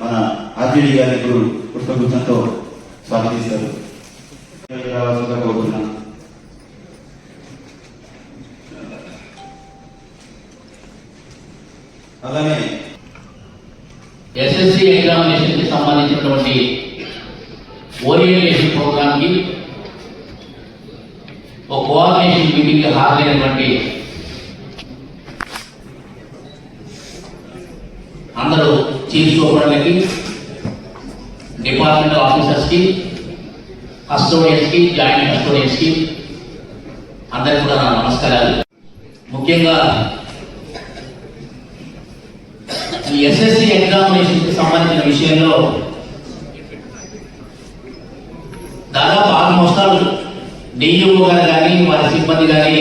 మన ఆర్జేడీ గారిని ఇప్పుడు పుష్పగుచ్చంతో స్వాగతిస్తారు. రావాల్సిందిగా కోరుతున్నాను అలానే ఎస్ఎస్సి ఎగ్జామినేషన్కి సంబంధించినటువంటి ఓరియంటేషన్ ప్రోగ్రామ్కి ఒక కోఆర్డినేషన్ మీటింగ్కి హాజరైనటువంటి అందరూ చీఫ్ సూపర్లకి డిపార్ట్మెంట్ ఆఫీసర్స్కి కస్టోడియన్స్కి జాయింట్ కస్టోడియన్స్కి అందరికి కూడా నా నమస్కారాలు. ముఖ్యంగా ఈ ఎస్ఎస్సి ఎగ్జామినేషన్కి సంబంధించిన విషయంలో దాదాపు ఆల్మోస్ట్ ఆల్ డిఈఓ గారు కానీ వారి సిబ్బంది కానీ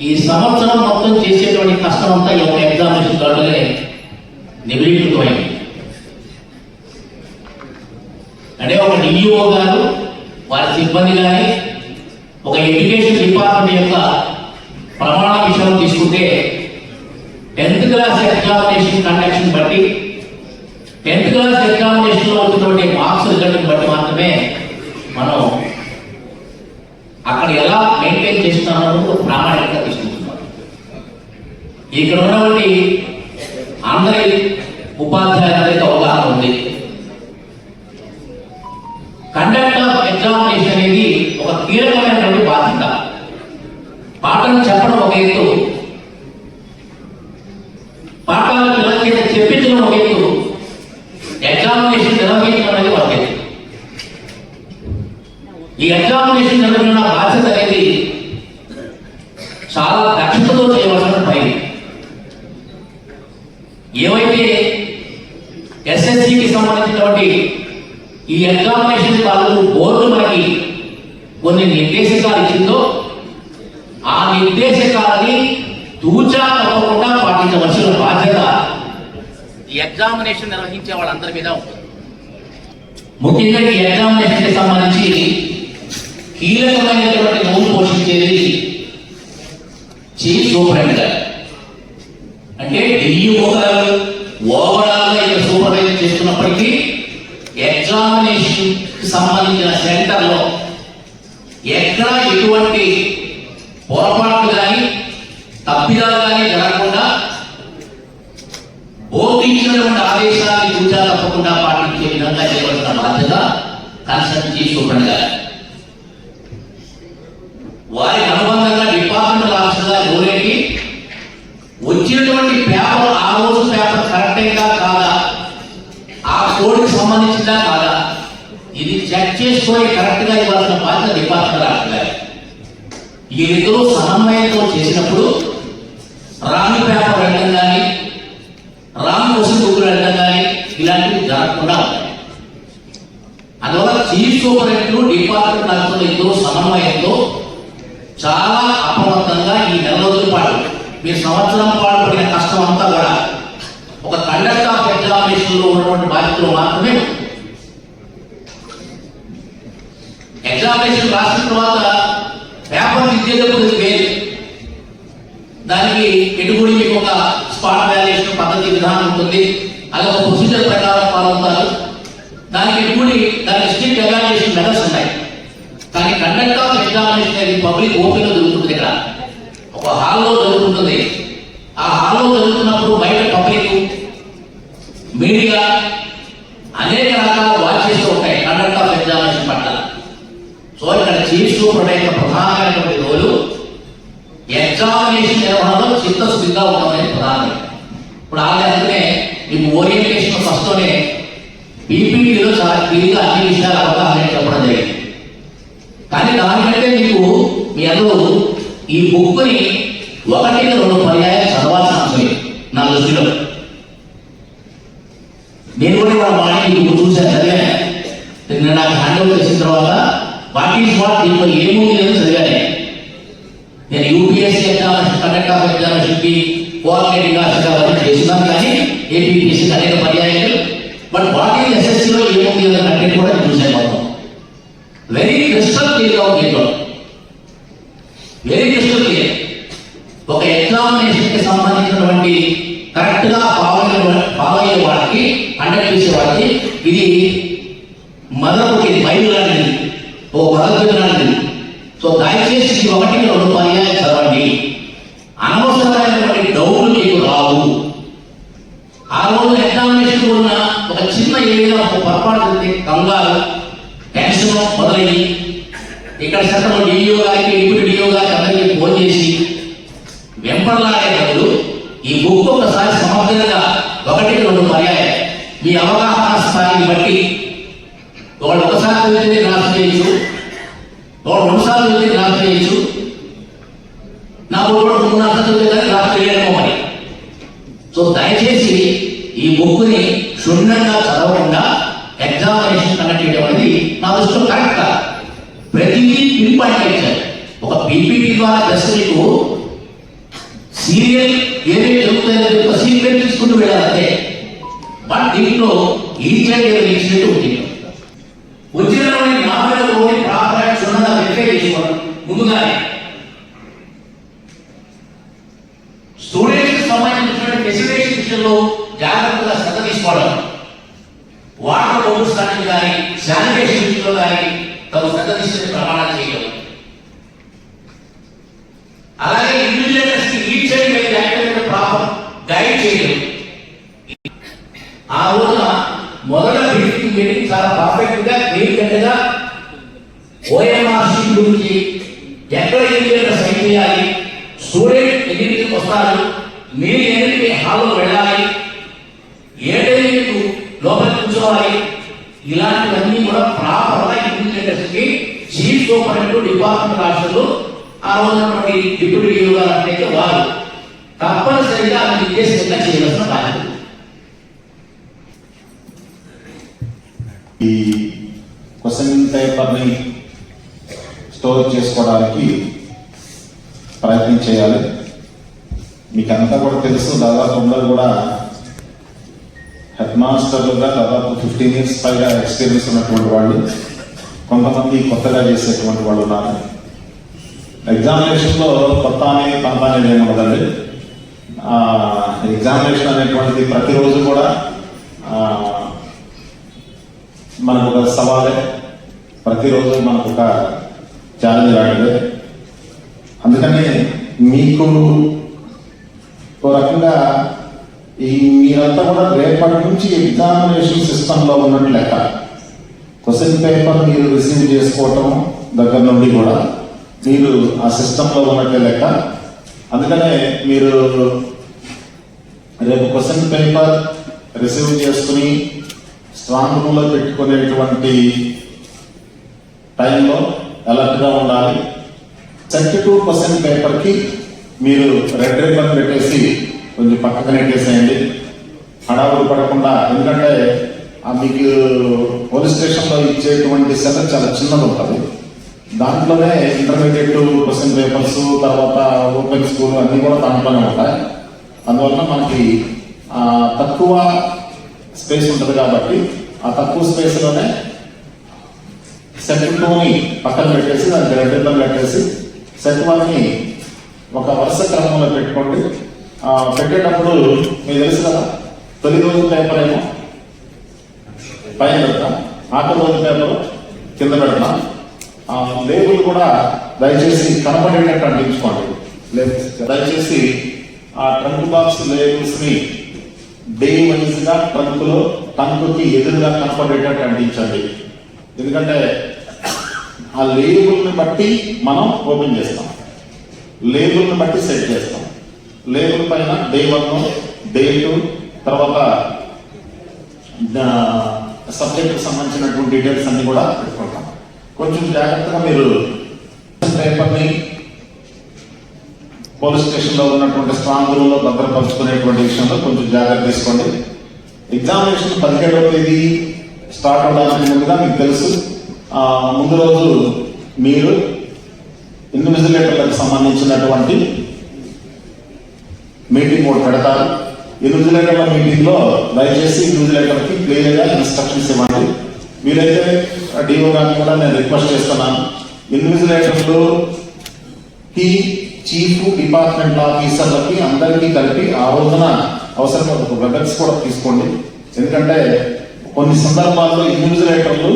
ఈ సంవత్సరం మొత్తం చేసేటువంటి కష్టం అంతా ఈ యొక్క ఎగ్జామినేషన్ తోటలే నిబిడీకృతమైంది అంటే ఒక డిఈఓ గారు వారి సిబ్బంది కానీ ఒక ఎడ్యుకేషన్ డిపార్ట్మెంట్ యొక్క ప్రమాణ విషయం తీసుకుంటే టెన్త్ క్లాస్ ఎగ్జామినేషన్ కండక్షన్ బట్టి టెన్త్ క్లాస్ ఎగ్జామినేషన్లో వచ్చినటువంటి మార్క్స్ రిజల్ట్ బట్టి మాత్రమే మనం అక్కడ ఎలా మెయింటైన్ చేస్తున్నామో ప్రామాణికంగా తీసుకుంటున్నాం. ఇక్కడ ఉన్నటువంటి అందరి ఈ ఎగ్జామినేషన్ జరుగుతున్న బాధ్యత అనేది చాలా దక్షతతో చేయవలసిన పని. ఏవైతే ఎస్ఎస్సికి సంబంధించినటువంటి ఈ ఎగ్జామినేషన్ తాలూకు బోర్డు మనకి కొన్ని నిర్దేశకాలు ఇచ్చిందో ఆ నిర్దేశకాలని తూచా తప్పకుండా పాటించవలసిన బాధ్యత ఈ ఎగ్జామినేషన్ నిర్వహించే వాళ్ళందరి మీద ఉంటుంది. ముఖ్యంగా ఈ ఎగ్జామినేషన్కి సంబంధించి కీలకమైనటువంటి రోల్ పోషించేది చీఫ్ సూపరింటెండెంట్ గారు అంటే డిఈఓ గారు ఓవరాల్గా ఇక్కడ సూపర్వైజర్ చేస్తున్నప్పటికీ ఎగ్జామినేషన్ సంబంధించిన సెంటర్లో ఎక్కడ ఎటువంటి పొరపాట్లు కానీ తప్పిదాలు కానీ జరగకుండా బోధించినటువంటి ఆదేశాన్ని పూజా తప్పకుండా పాటించే విధంగా చేపడుతున్న బాధ్యత కన్సల్ట్ చీఫ్ సూపరింటెండెంట్ గారు వారికి అనుబంధంగా డిపార్ట్మెంట్ ఆఫీసర్గా ఎవరేంటి వచ్చినటువంటి పేపర్ ఆ రోజు పేపర్ కరెక్టేగా కాదా? ఆ కోడ్కి సంబంధించిందా కాదా? ఇది చెక్ చేసుకొని కరెక్ట్గా ఇవ్వాల్సిన బాధ్యత డిపార్ట్మెంట్ ఆఫీసర్ గారి ఈ సమన్వయంతో చేసినప్పుడు రాంగ్ పేపర్ వెళ్ళడం కానీ రాంగ్ క్వశ్చన్ బుక్ వెళ్ళడం కానీ ఇలాంటివి జరగకుండా ఉంటాయి. అందువల్ల చీఫ్ సూపరింటెండెంట్ డిపార్ట్మెంట్ ఆఫీసర్లు ఇద్దరు సమన్వయంతో చాలా అప్రమత్తంగా ఈ నెల రోజుల పాటు మీరు సంవత్సరం పాటు పడిన కష్టం అంతా కూడా ఒక కండక్ట్ ఆఫ్ ఎగ్జామినేషన్లో ఉన్నటువంటి బాధ్యతలు మాత్రమే. ఎగ్జామినేషన్ రాసిన తర్వాత పేపర్ ఇచ్చేటప్పుడు వేరు. దానికి ఎటుగుడి మీకు ఒక స్పాట్ వాల్యుయేషన్ పద్ధతి విధానం ఉంటుంది. అది ఒక ప్రొసీజర్ ప్రకారం ఫాలో అవుతారు. దానికి ఎటుగుడి దానికి strict evaluation methods conduct of examination అనేది పబ్లిక్ ఓపెన్లో జరుగుతుంది ఇక్కడ ఒక హాల్లో జరుగుతుంటుంది. ఆ హాల్లో జరుగుతున్నప్పుడు బయట పబ్లిక్ మీడియా అనేక రకాల వాచెస్ ఉంటాయి. కండక్ట్ ఆఫ్ ఎగ్జామినేషన్ పట్ల. సో ఇక్కడ చీఫ్ సూపరింటెండెంట్ యొక్క ప్రధానమైనటువంటి రోజు ఎగ్జామినేషన్ నిర్వహణలో చిత్తశుద్ధిగా ఉండమని ప్రధానం ఇప్పుడు ఆల్రెడీ మీకు ఓరియంటేషన్ ఫస్ట్లోనే పీపీటీలో చాలా క్లియర్గా అన్ని విషయాలు అవగాహన చెప్పడం జరిగింది. కానీ దానికంటే మీకు మీ అందరూ ఈ బుక్ని ఒకటి రెండు పర్యాయం చదవాల్సిన అవసరం లేదు. నా దృష్టిలో. నేను కూడా ఇవాళ వాడిని ఇప్పుడు బుక్ చూశాను చదివాను. నిన్న నాకు హ్యాండ్ ఓవర్ చేసిన తర్వాత వాట్ ఈస్ వాట్ దీంట్లో ఏముంది అని చదివాను. నేను యూపీఎస్సీ ఎగ్జామినేషన్ కండక్ట్ ఆఫ్ ఎగ్జామినేషన్కి కోఆర్డినేటింగ్ ఆఫీసర్ అవన్నీ చేస్తున్నాను కానీ ఏపీపీఎస్సీ అనేక పర్యాయాలు. బట్ వాట్ ఈస్ ఎస్ఎస్సీలో ఏముంది అనే కంటెంట్ కూడా చూసాను మొత్తం వెరీ క్రిస్టల్ క్లియర్గా ఉంది దీంట్లో వెరీ క్రిస్టల్ క్లియర్ ఒక ఎగ్జామినేషన్కి సంబంధించినటువంటి కరెక్ట్గా భావనటువంటి ఫాలో అయ్యే వాళ్ళకి కండక్ట్ చేసే వాళ్ళకి ఇది మదనపల్లి బయలు లాంటిది ఓ భగవద్గీత లాంటిది సో దయచేసి ఇది ఒకటి పర్యాయం చదవండి. అనవసరమైనటువంటి డౌట్లు మీకు రావు. ఆ రోజు ఎగ్జామినేషన్ ఉన్న ఒక చిన్న ఏదైనా ఒక పొరపాటు జరిగితే కంగారు టెన్షన్ మొదలయ్యి. ఇక్కడ శాతం డిఓ గారికి ఇప్పుడు డిఓ గారికి అందరికీ ఫోన్ చేసి వెంపర్లాడే బదులు ఈ బుక్ ఒకసారి సమగ్రంగా ఒకటి రెండు పర్యాయం. మీ అవగాహన స్థాయిని బట్టి ఒకళ్ళు ఒకసారి చదివితే గ్రాస్ చేయొచ్చు. ఒకళ్ళు రెండు సార్లు చదివితే గ్రాస్ చేయొచ్చు. కూడా మూడు నాలుగు చదివితే కానీ గ్రాస్ చేయలేమో మరి సో దయచేసి ఈ బుక్ని క్షుణ్ణంగా చదవకుండా ఎగ్జామినేషన్ కండక్ట్ చేయడం అనేది నా దృష్టిలో కరెక్ట్ కాదు ప్రతిదీ పిన్ పాయింట్ ఇచ్చారు ఒక పీపీటీ ద్వారా జస్ట్ మీకు సీరియల్ ఏమేమి జరుగుతుందో ఒక సీరియల్ తీసుకుంటూ వెళ్ళాలంటే బట్ దీంట్లో ఈచ్ అండ్ ఎవరి ఇన్సిడెంట్ ఉంది వచ్చినటువంటి నాలుగు ప్రాపర్ క్షుణ్ణంగా వెరిఫై చేసుకోవడం ముందుగానే స్టూడెంట్స్ సంబంధించినటువంటి ఫెసిలిటేషన్ విషయంలో జాగ్రత్తగా శ్రద్ధ తీసుకోవడం వాటర్ బోర్డు స్టాండింగ్ కానీ శానిటేషన్ విషయంలో కానీ తగు శ్రద్ధ తీసుకునే ప్రమాణాలు చేయడం అలాగే ఇండివిజువల్స్కి each side activity proper guide చేయడం ఆ రోజున మొదట మీటింగ్ మీటింగ్ చాలా పర్ఫెక్ట్గా క్లియర్ కట్గా ఓఎంఆర్సీ గురించి ఎక్కడ ఎన్నికలు సైన్ చేయాలి స్టూడెంట్ ఎన్నికలకు వస్తారు మీరు ఎన్నికకి హాల్లో వెళ్ళాలి. ఏ టైం లోపల కూర్చోవాలి. ఇలాంటివన్నీ కూడా ప్రాపర్గా గా చీఫ్ సూపరింటెండెంట్ డిపార్ట్మెంట్ రాష్ట్రాలు ఆ రోజునటువంటి డిప్యూటీ డిఓ గారు అంటే వారు. తప్పనిసరిగా అది నిర్దేశంగా చేయవలసిన బాధ్యత. ఈ క్వశ్చన్ పేపర్ని స్టోర్ చేసుకోవడానికి ప్రయత్నం చేయాలి. మీకు అంతా కూడా తెలుసు దాదాపు అందరూ కూడా హెడ్ మాస్టర్లుగా దాదాపు ఫిఫ్టీన్ ఇయర్స్ పైగా ఎక్స్పీరియన్స్ ఉన్నటువంటి వాళ్ళు కొంతమంది కొత్తగా చేసేటువంటి వాళ్ళు ఉన్నారు. ఎగ్జామినేషన్లో కొత్త అనే పంత అనేది ఏమి ఉండదండి ఎగ్జామినేషన్ అనేటువంటిది ప్రతిరోజు కూడా మనకు ఒక సవాలే. ప్రతిరోజు మనకు ఒక ఛాలెంజ్ లాంటిదే అందుకని మీకు ఒక రకంగా ఈ మీరంతా కూడా రేపటి నుంచి ఎగ్జామినేషన్ సిస్టంలో ఉన్నట్టు లెక్క క్వశ్చన్ పేపర్ మీరు రిసీవ్ చేసుకోవటం దగ్గర నుండి కూడా మీరు ఆ సిస్టంలో ఉన్నట్టే లెక్క అందుకనే మీరు రేపు క్వశ్చన్ పేపర్ రిసీవ్ చేసుకుని స్ట్రాంగ్ రూమ్లో పెట్టుకునేటువంటి టైంలో అలర్ట్గా ఉండాలి. థర్టీ టూ పర్సెంట్ పేపర్కి మీరు రెడ్ రిబ్బన్ పెట్టేసి కొంచెం పక్కకు నెట్టేసేయండి. హడావుడి పడకుండా ఎందుకంటే ఆ మీకు పోలీస్ స్టేషన్లో ఇచ్చేటువంటి సెల్ చాలా చిన్నది ఉంటుంది. దాంట్లోనే ఇంటర్మీడియట్ క్వశ్చన్ పేపర్స్ తర్వాత ఓపెన్ స్కూల్ అన్నీ కూడా దాంట్లోనే ఉంటాయి. అందువలన మనకి తక్కువ స్పేస్ ఉంటుంది కాబట్టి ఆ తక్కువ స్పేస్లోనే సెట్ టూని పక్కన పెట్టేసి దానికి రెండు పెట్టేసి సెట్ వన్ని ఒక వరుస క్రమంలో పెట్టుకోండి. పెట్టేటప్పుడు మీకు తెలుసు కదా తొలి రోజు పేపర్ ఏమో? పైన పెడతాం. ఆఖరి రోజు పేపర్ కింద పెడతాం. ఆ, లేబుల్ కూడా దయచేసి కనపడేటట్టు అంటించుకోండి. లేబుల్స్ దయచేసి ఆ ట్రంక్ బాక్స్ లేబుల్స్ని డే వైజ్గా ట్రంక్లో టంకుకి ఎదురుగా కనపడేటట్టు అంటించండి. ఎందుకంటే ఆ లేబుల్ని బట్టి మనం ఓపెన్ చేస్తాం. లేబుల్ని బట్టి సెట్ చేస్తాం. లేబుల్ పైన డే వన్ డే టూ తర్వాత సబ్జెక్ట్ సంబంధించినటువంటి డీటెయిల్స్ అన్ని కూడా పెట్టుకుంటాం. కొంచెం జాగ్రత్తగా మీరు పేపర్ని పోలీస్ స్టేషన్లో ఉన్నటువంటి స్ట్రాంగ్ రూమ్లో భద్రపరుచుకునేటువంటి విషయంలో కొంచెం జాగ్రత్త తీసుకోండి. ఎగ్జామినేషన్ పదిహేడవ తేదీ స్టార్ట్ అవడానికి ముందుగా మీకు తెలుసు. ముందు రోజు మీరు ఇన్విజిలేటర్లకు సంబంధించినటువంటి మీటింగ్ కూడా పెడతారు. ఇన్విజిలేటర్ల మీటింగ్లో దయచేసి ఇన్విజిలేటర్కి క్లియర్గా ఇన్స్ట్రక్షన్స్ ఇవ్వండి. మీరైతే డిఓ గారిని కూడా నేను రిక్వెస్ట్ చేస్తున్నాను. ఇన్విజిలేటర్లు కి చీఫ్ డిపార్ట్మెంట్ ఆఫీసర్లకి అందరికీ కలిపి ఆ రోజున అవసరమైతే ఒక వెబెక్స్ కూడా తీసుకోండి. ఎందుకంటే కొన్ని సందర్భాల్లో ఇన్విజిలేటర్లు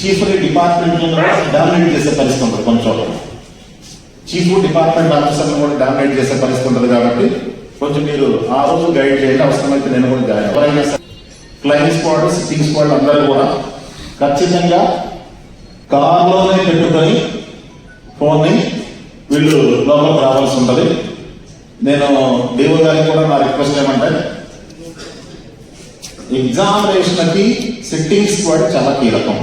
చీఫ్ డిపార్ట్మెంట్ డామినేట్ చేసే పరిస్థితి ఉంటుంది కొన్ని చోట్ల. చీఫ్ డిపార్ట్మెంట్ ఆఫీసర్ని కూడా డామినేట్ చేసే పరిస్థితి ఉంటుంది కాబట్టి కొంచెం మీరు ఆ రోజు గైడ్ చేయండి అవసరమైతే నేను కూడా జాయిన్ ఎవరైనా సరే స్క్వాడ్ సిట్టింగ్ స్క్వాడ్ అందరూ కూడా ఖచ్చితంగా కార్లోనే పెట్టుకొని ఫోన్ని వీళ్ళు లోపలికి రావాల్సి ఉంటుంది. నేను దేవుడు గారికి కూడా నా రిక్వెస్ట్ ఏమంటే ఎగ్జామినేషన్కి సిట్టింగ్ స్క్వాడ్ చాలా కీలకం.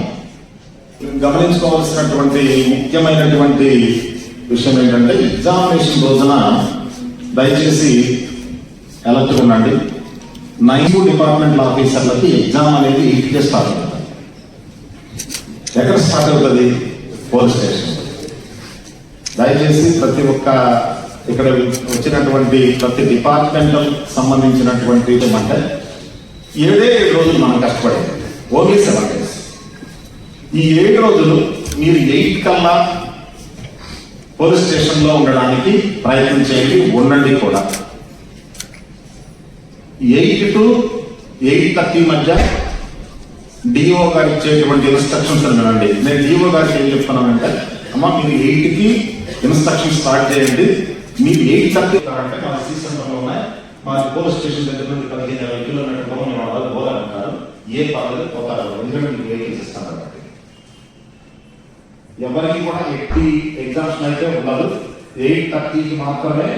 గమనించుకోవాల్సినటువంటి ముఖ్యమైనటువంటి విషయం ఏంటంటే ఎగ్జామినేషన్ రోజున దయచేసి అలర్ట్గా ఉండండి నైన్ డిపార్ట్మెంట్ ఆఫీసర్లకి ఎగ్జామ్ అనేది ఇంటికే స్టార్ట్ అవుతుంది. ఎక్కడ స్టార్ట్ అవుతుంది? Police station. దయచేసి ప్రతి ఒక్క ఇక్కడ వచ్చినటువంటి ప్రతి డిపార్ట్మెంట్ సంబంధించినటువంటి ఏమంటే ఏడే ఏడు రోజులు మనం కష్టపడేది ఓన్లీ సెవెన్ డేస్. ఈ ఏడు రోజులు మీరు ఎయిట్ కల్లా పోలీస్ స్టేషన్లో ఉండడానికి ప్రయత్నం చేయండి ఉండండి కూడా. ఎయిట్ టు ఎయిట్ థర్టీ మధ్య డిఓ గారు ఇచ్చేటువంటి ఇన్స్ట్రక్షన్స్ వినండి. నేను డిఓ గారికి ఏం చెప్తున్నానంటే అమ్మ మీరు ఎయిట్కి ఇన్స్ట్రక్షన్ స్టార్ట్ చేయండి. మీరు ఎయిట్ థర్టీ అంటే మన సీసన్ ఉన్నాయి మా పోలీస్ స్టేషన్ దగ్గర నుండి పదిహేను ఇరవై కిలోమీటర్ దూరం వాళ్ళు పోదామంటారు ఏ పర్లేదు పోతారు ఎందుకంటే మీకు వెహికల్స్ ఇస్తాను కాబట్టి. ఎవరికి కూడా ఎట్టి ఎగ్జామ్షన్ అయితే ఉండదు. ఎయిట్ థర్టీకి మాత్రమే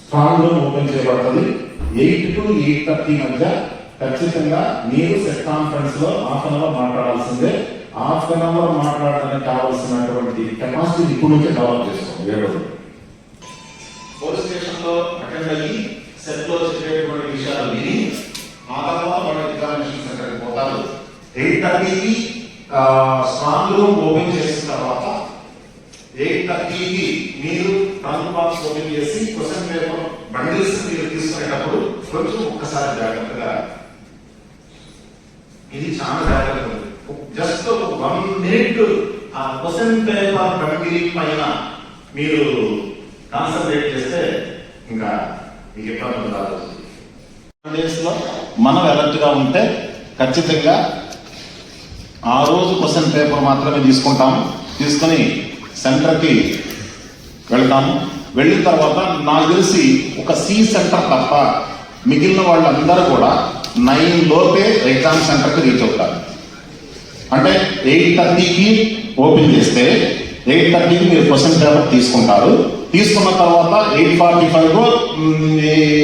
స్ట్రాంగ్ రూమ్ ఓపెన్ చేయబడుతుంది. ఎయిట్ టు ఎయిట్ థర్టీ మధ్య ఖచ్చితంగా మీరు సెట్ కాన్ఫరెన్స్లో హాఫ్ అన్ అవర్ మాట్లాడాల్సిందే. హాఫ్ అన్ అవర్ మాట్లాడడానికి కావాల్సినటువంటి కెపాసిటీ ఇప్పుడు నుంచే డెవలప్ చేసుకోండి. ఏడు పోలీస్ స్టేషన్ లో అటెండ్ అయ్యి సెట్లో చెప్పేటువంటి విషయాలు విని ఆ తర్వాత వాళ్ళు ఎగ్జామినేషన్ సెంటర్కి పోతారు. ఎయిట్ థర్టీకి స్ట్రాంగ్ రూమ్ ఓపెన్ చేసిన తర్వాత ఎయిట్ థర్టీకి మీరు ట్రంక్ బాక్స్ ఓపెన్ చేసి క్వశ్చన్ పేపర్ బండిల్స్ మీరు తీసుకునేటప్పుడు కొంచెం ఒక్కసారి జాగ్రత్తగా ఇది చాలా జాగ్రత్త జస్ట్ ఒక వన్ మినిట్ ఆ క్వశ్చన్ పేపర్ బండిల్ పైన మీరు కాన్సన్ట్రేట్ చేస్తే ఇంకా మీకు రాదు మనం అలర్ట్గా ఉంటే ఖచ్చితంగా ఆ రోజు క్వశ్చన్ పేపర్ మాత్రమే తీసుకుంటాము. తీసుకొని సెంటర్కి వెళ్తాము. వెళ్ళిన తర్వాత నాకు తెలిసి ఒక సి సెంటర్ తప్ప మిగిలిన వాళ్ళందరూ కూడా నైన్ లోపే ఎగ్జామ్ సెంటర్కి రీచ్ అవుతారు. అంటే ఎయిట్ థర్టీకి ఓపెన్ చేస్తే ఎయిట్ థర్టీకి మీరు క్వశ్చన్ పేపర్ తీసుకుంటారు. తీసుకున్న తర్వాత ఎయిట్ ఫార్టీ ఫైవ్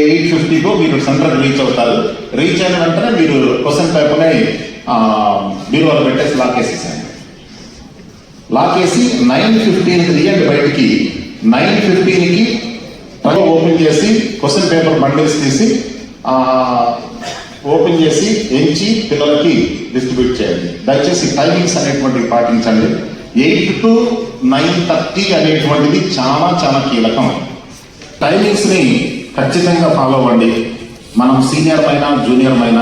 ఎయిట్ ఫిఫ్టీకో మీరు సెంటర్ రీచ్ అవుతారు. రీచ్ అయిన వెంటనే మీరు క్వశ్చన్ పేపర్ని బీరువాలో పెట్టేసి లాక్ వేసేసాను లాక్ వేసి నైన్ ఫిఫ్టీన్కి తీయండి బయటికి. నైన్ ఫిఫ్టీన్కి ఓపెన్ చేసి క్వశ్చన్ పేపర్ బండిల్స్ తీసి ఓపెన్ చేసి ఎంచి పిల్లలకి డిస్ట్రిబ్యూట్ చేయండి. దయచేసి టైమింగ్స్ అనేటువంటివి పాటించండి. ఎయిట్ టు నైన్ థర్టీ అనేటువంటిది చాలా చాలా కీలకం. టైమింగ్స్ని ఖచ్చితంగా ఫాలో అవ్వండి. మనం సీనియర్ పైన జూనియర్ పైన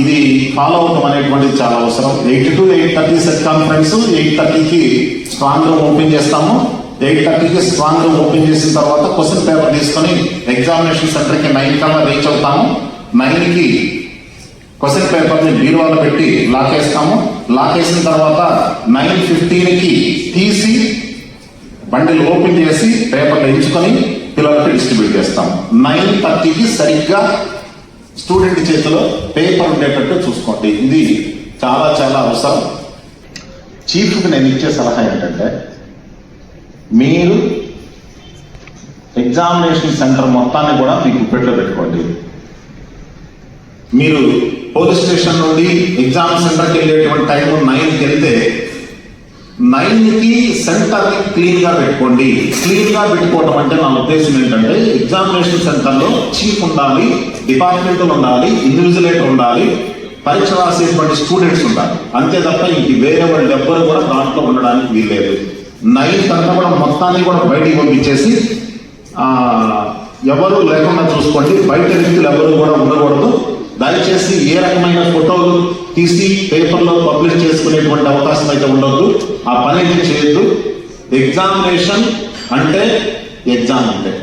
ఇది ఫాలో అవటం అనేటువంటిది చాలా అవసరం. Eight to eight thirty set conference eight థర్టీకి స్ట్రాంగ్ రూమ్ ఓపెన్ చేస్తాము. ఎయిట్ థర్టీకి స్ట్రాంగ్ రూమ్ ఓపెన్ చేసిన తర్వాత క్వశ్చన్ పేపర్ తీసుకొని ఎగ్జామినేషన్ సెంటర్కి నైన్ కల్లా రీచ్ అవుతాము. నైన్కి క్వశ్చన్ పేపర్ని బీరువాలో పెట్టి లాక్ వేస్తాము లాక్ వేసిన తర్వాత నైన్ ఫిఫ్టీన్కి తీసి బండిలు ఓపెన్ చేసి పేపర్లు ఎంచుకొని పిల్లలకి డిస్ట్రిబ్యూట్ చేస్తాం నైన్ థర్టీకి సరిగ్గా స్టూడెంట్ చేతిలో పేపర్ ఉండేటట్టు చూసుకోండి. ఇది చాలా చాలా అవసరం. చీఫ్కి నేను ఇచ్చే సలహా ఏంటంటే మీరు ఎగ్జామినేషన్ సెంటర్ మొత్తాన్ని కూడా మీ గుప్పెట్లో పెట్టుకోండి. మీరు పోలీస్ స్టేషన్ నుండి ఎగ్జామ్ సెంటర్కి వెళ్ళేటువంటి టైం నైన్కి వెళ్తే నైన్కి సెంటర్ని క్లీన్గా పెట్టుకోండి. క్లీన్గా పెట్టుకోవటం పెట్టుకోవడం అంటే నా ఉద్దేశం ఏంటంటే ఎగ్జామినేషన్ సెంటర్లో చీఫ్ ఉండాలి డిపార్ట్మెంట్లు ఉండాలి ఇండివిజువలేటర్ ఉండాలి పరీక్ష రాసేటువంటి స్టూడెంట్స్ ఉండాలి. అంతే తప్ప ఇంక వేరే వాళ్ళు ఎవ్వరు కూడా దాంట్లో ఉండడానికి వీల్లేదు. నైన్ తర్వాత కూడా మొత్తాన్ని కూడా బయటికి పంపించేసి ఎవరు లేకుండా చూసుకోండి. బయట వ్యక్తులు ఎవరు కూడా ఉండకూడదు. దయచేసి ఏ రకమైన ఫోటోలు తీసి పేపర్లో పబ్లిష్ చేసుకునేటువంటి అవకాశం అయితే ఉండొద్దు. ఆ పని అయితే చేయొద్దు. ఎగ్జామినేషన్ అంటే ఎగ్జామ్ అంటే